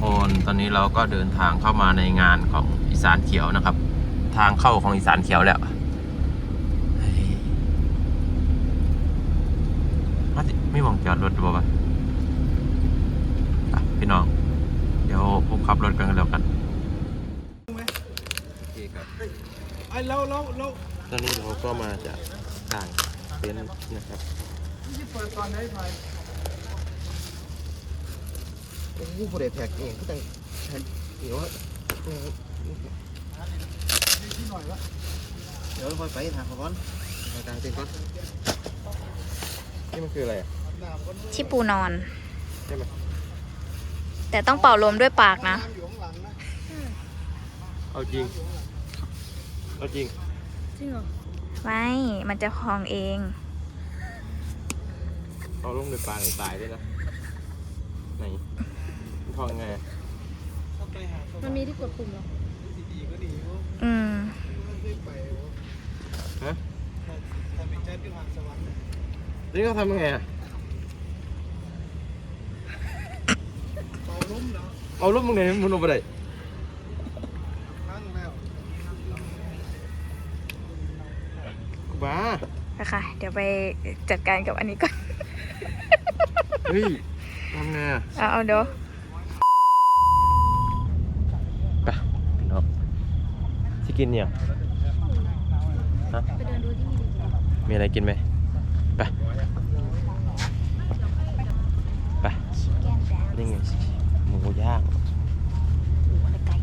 คนตอนนี้เราก็เดินทางเข้ามาในงานของอีสานเขียวนะครับ ทางเข้าของอีสานเขียวแล้วเฮ้ยมาสิไม่มองจอดรถดูบ่ปะอะพี่น้อง เดี๋ยวผมขับรถกันกันแล้วกันโอเคครับไอ้เราเราเราตอนนี้เราก็มาจากต่างเต็นท์นะครับที่เปิดตอนไหนไฟโอ้โหผู้ใดแพ็กเองก็ต้องแผ่นเดี๋ยวเออที่หน่อยวะเดี๋ยวค่อยไปทางเขาก่อนไปกลางเต็นท์ก่อนนี่มันคืออะไรอะน้ำก็ที่ปูนอน ใช่ไหมแต่ต้องเป่าลมด้วยปากนะน้ำอยู่ข้างหลังนะเอาจริง เอาจริงไม่ มันจะพองเอง เอาลงในปลาหรือตายด้วยนะไหนมัน ทองยังไงอะเข้าไปหาเขามันมีที่กดปุ่มเหรอดีๆก็ดีเพราะอืมมันไม่ไปฮะทำเป็นแจ๊ดที่ทางสวรรค์นี่เขาทำยังไงอะเป่าล้มแล้วเอารูปมึงไหนมึงลงไปได้นั่งแล้วบ้านะคะเดี๋ยวไปจัดการกับอันนี้ก่อน เฮ้ยทำไงอะเอาเอาเดี๋ยว ไปพี่น้องสิ กินเนี่ยงฮะไปเดินดูที่มีดีกว่ามีอะไรกินไหมไปไปแก้มแดงนี่ไงหมูย่างหมูและไก่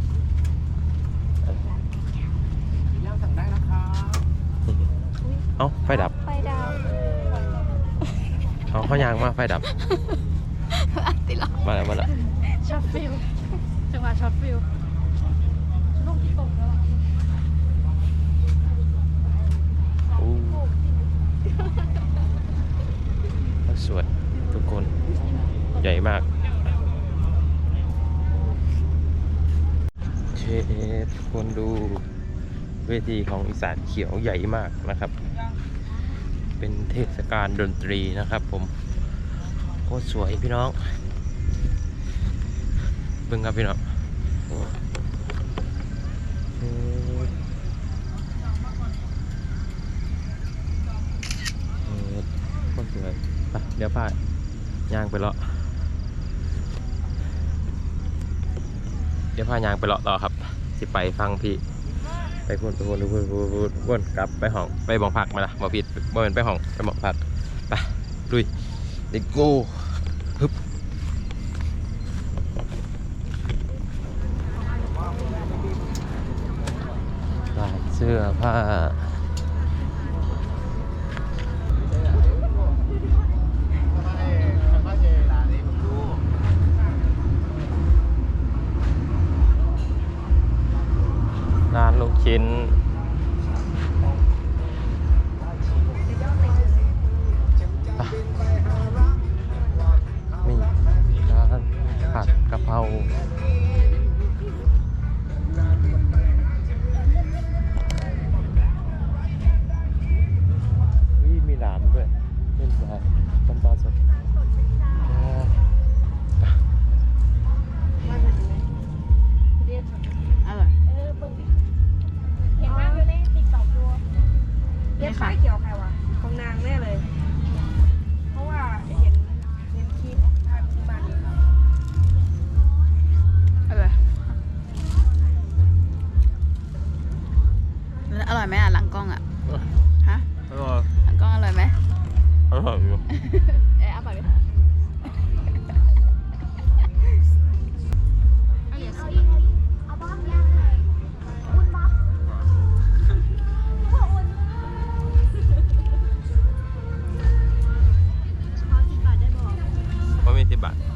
ย่างสั่งได้นะครับเอ้าไฟดับ ไฟดาวเอาข้าวยางมาไฟดับติดหรอมาแล้วมาแล้วช็อตฟิลจังหวะช็อตฟิลลูกที่ตกแล้วอะ อู้ สวยทุกคนใหญ่มากเชฟทุกคนดูเวทีของอีสานเขียวใหญ่มากนะครับ เป็นเทศกาลดนตรีนะครับผมโคตรสวยพี่น้องเบิ่งครับพี่น้องเอ่อเอ่อ โคตรสวยเดี๋ยวพาย่างไปเลาะเดี๋ยวพายางไปเลาะต่อครับ สิไปฟังพี่ ไปพูนไปพูนไปพูนไปพูนพูนไปพูนกลับไปห้องไปบองพักมาละบ่ผิดบ่เป็นไปห้องไปบองพักไปลุย let's go ฮึบลายเสื้อผ้าร้านลูก ชิ้น debat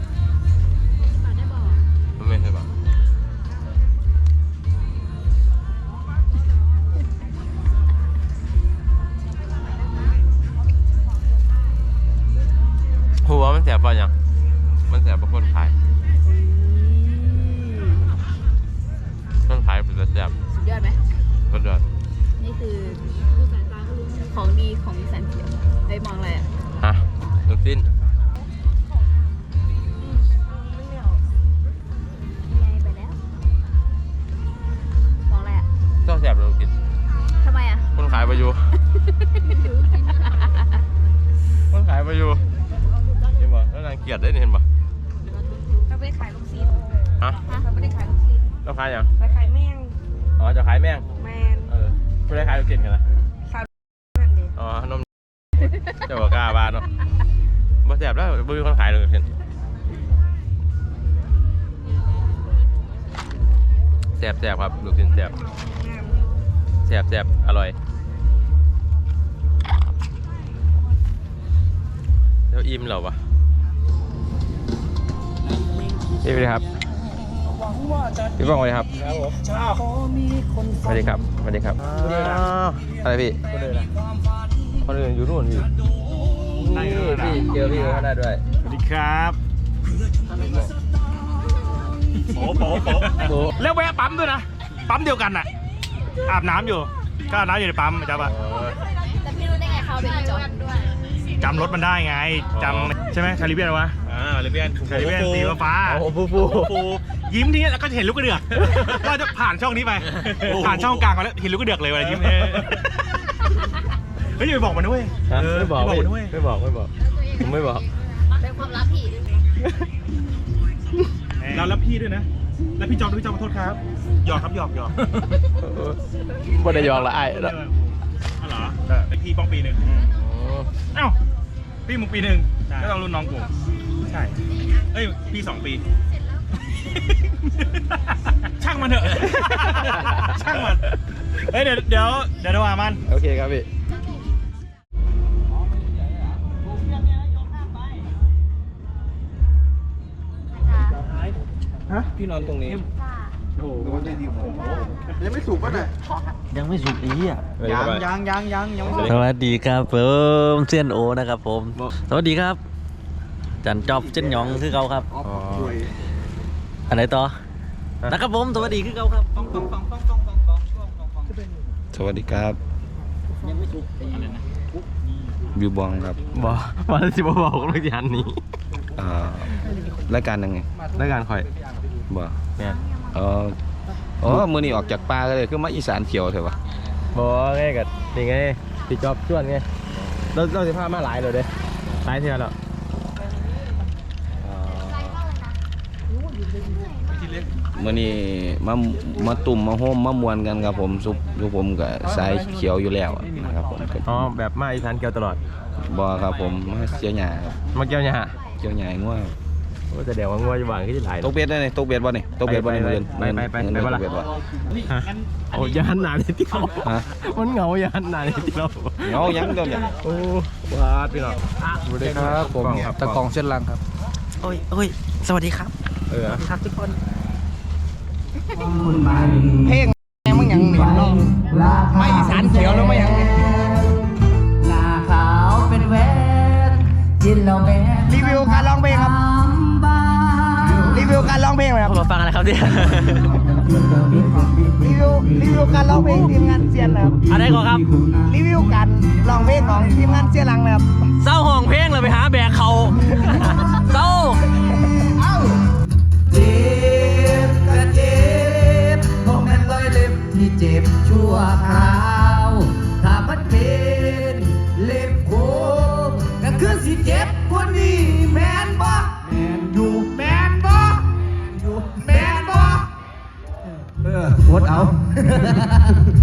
งแมนเออไม่ได้ขายลูกเกดกันนะนั่นดิอ๋อนมเจะบอกกล้าบานเนาะบ่แสบแล้วบ่มีคนขายเลยเห็นแสบแสบครับลูกชิ้นแสบงามแสบแสบอร่อยแล้วอิ่มเหรอวะพี่สวัสดีครับ พี่บ้องสวัสดีครับครับผมชาสวัสดีครับสวัสดีครับอ้าวอะไรพี่ก็เลยนะคนอื่นอยู่นู่นพี่นี่พี่เจอพี่เขาได้ด้วยสวัสดีครับโป๊ะโป๊ะโป๊ะโอ้แล้วแวะปั๊มด้วยนะปั๊มเดียวกันน่ะอาบน้ำอยู่ก็อาบน้ำอยู่ในปั๊มจ้าปะแต่พี่รู้ได้ไงเขาเป็นจอดด้วยจำรถมันได้ไงจำใช่ไหมคาริเบียนวะ อ่าเลเบียนคาริเบียนสีฟ้าโอ้ปูปูปูยิ้มทีนี้แล้วก็จะเห็นลูกกระเดือกก็จะผ่านช่องนี้ไป ผ่านช่องกลางมาแล้วเห็นลูกกระเดือกเลยเวลายิ้มเออเฮ้ยอย่าไปบอกมันนะเว้ยฮะเออไม่บอกอย่าบอกมันนะเว้ยไม่บอกไม่บอกผมไม่บอกเป็นความลับพี่เรารับพี่ด้วยนะ แล้วพี่จอมด้วยพี่จอมขอโทษครับหยอกครับหยอกหยอกบ่ได้ยองละไอ้เอละออ๋อเหรอเป็นพี่ป้องปีหนึ่งเอ้าพี่มึงปีหนึ่งก็ต้องรุ่นน้องกู ใช่ เอ้ย พี่สองปี ช่างมันเถอะ ช่างมัน เฮ้ย เดี๋ยว เดี๋ยวเดี๋ยวโทรหามัน โอเคครับพี่พี่นอนตรงนี้ ยังไม่สุกป่ะเนี่ยยังไม่สุดดีอะยังยังยังยังยังไม่สวัสดีครับผมเซียนโอนะครับผม สวัสดีครับ จันจอบเส้นหยองคือเขาครับ อ๋ออันไหนต่อนะครับผมสวัสดีคือเขาครับสวัสดีครับบิวบองครับบอกว่าสิบ่บอกเรื่องยันนี้อ่ารายการยังไงรายการข่อยบ่เนี่ยเอออ๋อมือนี้ออกจากป่าก็เลยคือมาอีสานเขียวเถอะวะบอกไงกับนี่ไงพี่จอบชวนไงเราเราจะพามาหลายเลยเด้หลายเที่ยวแล้ว มือนี้มามาตุ่มมาโฮมมามวนกันครับผมซุปซุปผมกับสายเขียวอยู่แล้วนะครับผมก็อ๋อแบบมาอีสานเกียวตลอดบ่ครับผมมาเสียหญ้าครับมาเกียวเนี่ยฮะเกี่ยวหญ้าง่วงว่าจะเดี๋ยวว่างัวจะหวานขึ้นหลายตกเบ็ดได้นี่ตกเบ็ดบ่นี่ตกเบ็ดบ่นี่ไปมื้อไปไปไปไปมื้อไปบ่ล่ะตกเบ็ดบ่ฮะโอ้ยานหนาในที่เราฮะมันเหงายานหนาในที่เราเหงายังเดี๋ยวเนี่ยโอ้วาดพี่น้องสวัสดีครับผมตะกองเส้นลังครับโอ้ยโอ้ยสวัสดีครับ เออครับทุกคนเพลงมึงยังหนีน้องไม่อีสานเขียวแล้วไม่ยังหน้าขาวเป็นแหวนจินเราแม่รีวิวการร้องเพลงครับบ้ารีวิวการร้องเพลงหน่อยครับมาฟังอะไรครับเนี่ยรีวิวรีวิวการร้องเพลงทีมงานเซียนนะครับอะไรก่อนครับรีวิวการร้องเพลงของทีมงานเซียนลังนะครับเศร้าห้องเพลงเลยไปหาแบกเขาเศร้าเจ็บก็เจ็บเพราะแม่นรอยเล็บที่เจ็บชั่วคราวถ้ามันเป็นเล็บโคมก็คือสิเจ็บกว่านี้แม่นบ่แม่นอยู่แม่นบ่อยู่แม่นบ่เออวดเอาถ้า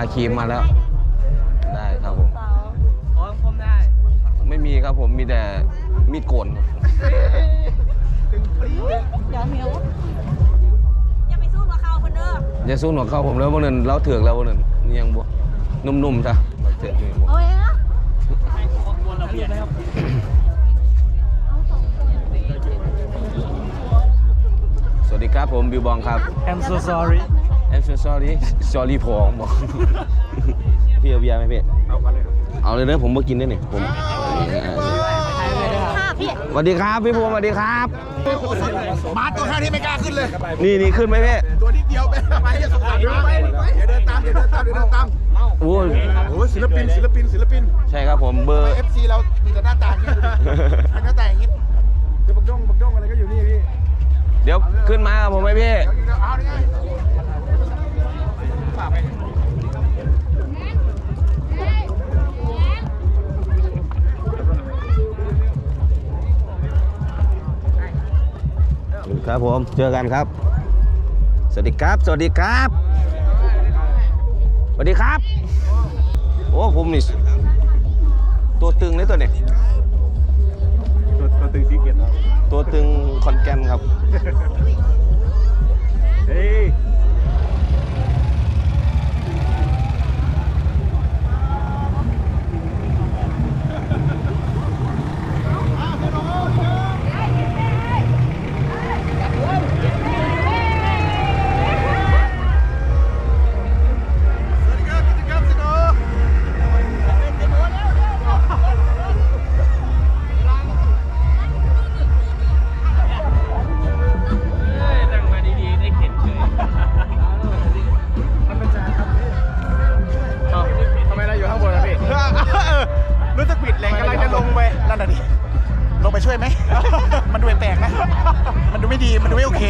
เลยทาครีมมาแล้ว ได้ครับผมอ๋อคมได้ ไม่มีครับผมมีแต่มีดโกนครับเดี๋ยวเมียวอย่าไปสู้กับเขาคนเด้ออย่าสู้หนวกเข้าผมแล้ววันนั้นเราเถือกแล้ววันนั้นนี่ยังบวนุ่มๆจ้ะเราเถือกนี่บ่โอ้ยนะสวัสดีครับผมบิวบองครับ I'm so sorry I'm so sorry sorry พองบอกพี่เอาเบียร์ไหมพี่เอากันเลยครับเอาเลยนะผมมากินได้เนี่ยผมพี่สวัสดีครับพี่ภูมิสวัสดีครับ มาตัวแค่นี้ไม่กล้าขึ้นเลย นี่นี่ขึ้นไหมพี่ ตัวนิดเดียวไปไปสงสารเดินไปเดี๋ยวเดินตามเดี๋ยวเดินตามเดี๋ยวเดินตามโอ้ยโอ้ยศิลปินศิลปินศิลปิน ใช่ครับผมเบอร์เอฟซีเรา มีแต่หน้าตาอย่างนี้หน้าตาอย่างนี้เดี๋ยวบักด้งบักด้งอะไรก็อยู่นี่พี่ เดี๋ยวขึ้นมากับผมไหมพี่ เดี๋ยวเดี๋ยวเอาไงครับผมเจอกันครับ สวัสดีครับ สวัสดีครับ สวัสดีครับ โอ้ผมนี่ตัวตึงเลยตัวเนี่ยตัวตัวตึงสีเกียรติตัวตึงคอนแกนครับ เฮ้ มาช่วยไหม มันดูแปลกนะ มันดูไม่ดี มันดูไม่โอเค